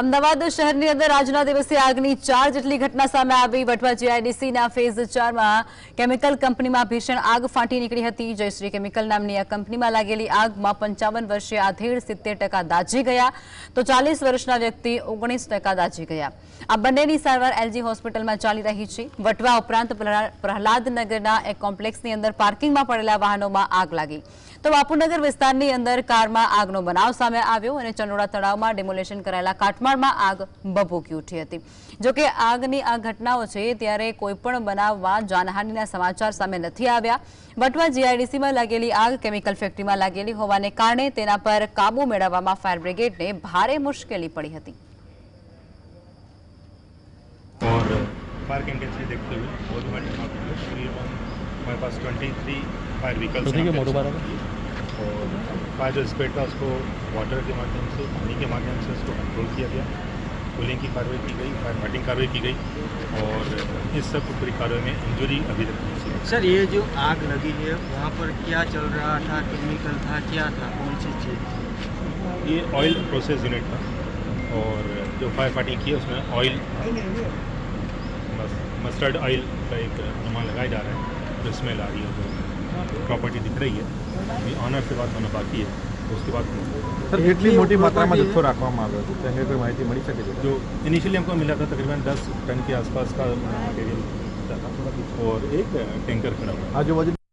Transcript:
અમદાવાદ શહેરની અંદર આજના દિવસે આગની ચાર જેટલી ઘટના સામે આવી વટવા જીઆઈડીસીના ફેઝ ચારમાં કેમિકલ કંપનીમાં ભીષણ આગ ફાટી નીકળી હતી જયશ્રી કેમિકલ નામની આ કંપનીમાં લાગેલી આગમાં પંચાવન વર્ષે આધેડ સિત્તેર ટકા દાઝી ગયા તો ચાલીસ વર્ષના વ્યક્તિ ઓગણીસ ટકા દાઝી ગયા આ બંનેની સારવાર એલજી હોસ્પિટલમાં ચાલી રહી છે વટવા ઉપરાંત પ્રહલાદનગરના એક કોમ્પ્લેક્સની અંદર પાર્કિંગમાં પડેલા વાહનોમાં આગ લાગી તો વાપુનગર વિસ્તારની અંદર કારમાં આગનો બનાવ સામે આવ્યો અને ચનોડા તળાવમાં ડેમોલેશન કરાયેલા કાટમાળમાં આગ ભભૂકી ઉઠી હતી જો કે આગની આ ઘટનાઓ છે ત્યારે કોઈ પણ બનાવવા જાણહાનીના સમાચાર સામે નથી આવ્યા વટવા જીઆઈડીસીમાં લાગેલી આગ કેમિકલ ફેક્ટરીમાં લાગેલી હોવાને કારણે તેના પર કાબુ મેળવવામાં ફાયર બ્રિગેડને ભારે મુશ્કેલી પડી હતી પાર્કિંગ એરિયા દેખાય છે બહુ જ મોટી માફી છે માય પાસ 23 વાહનો છે जो स्पेड था उसको वाटर के माध्यम से पानी के माध्यम से उसको कंट्रोल किया गया कूलिंग की कार्रवाई की गई फायर फाइटिंग कार्रवाई की गई और इस सब पूरी कार्रवाई में इंजुरी अभी तक पहुँची सर ये जो आग लगी है वहाँ पर क्या चल रहा था केमिकल था क्या था कौन सी चीज़ ये ऑयल प्रोसेस यूनिट था और जो फायर फाइटिंग की उसमें ऑयल मस्टर्ड ऑयल का एक अनुमान लगाया जा रहा है जो स्मेल आ रही है प्रॉपर्टी दिख रही है अभी ऑनर से बात होना बाकी है उसके बाद सर કેટલી मोटी मात्रा में जत्थो रखा હતો તેને કોઈ सके तो? जो इनिशियली हमको मिला था तकरीबन दस टन के आसपास का मटेरियल और एक टैंकर खड़ा हुआ आज वजह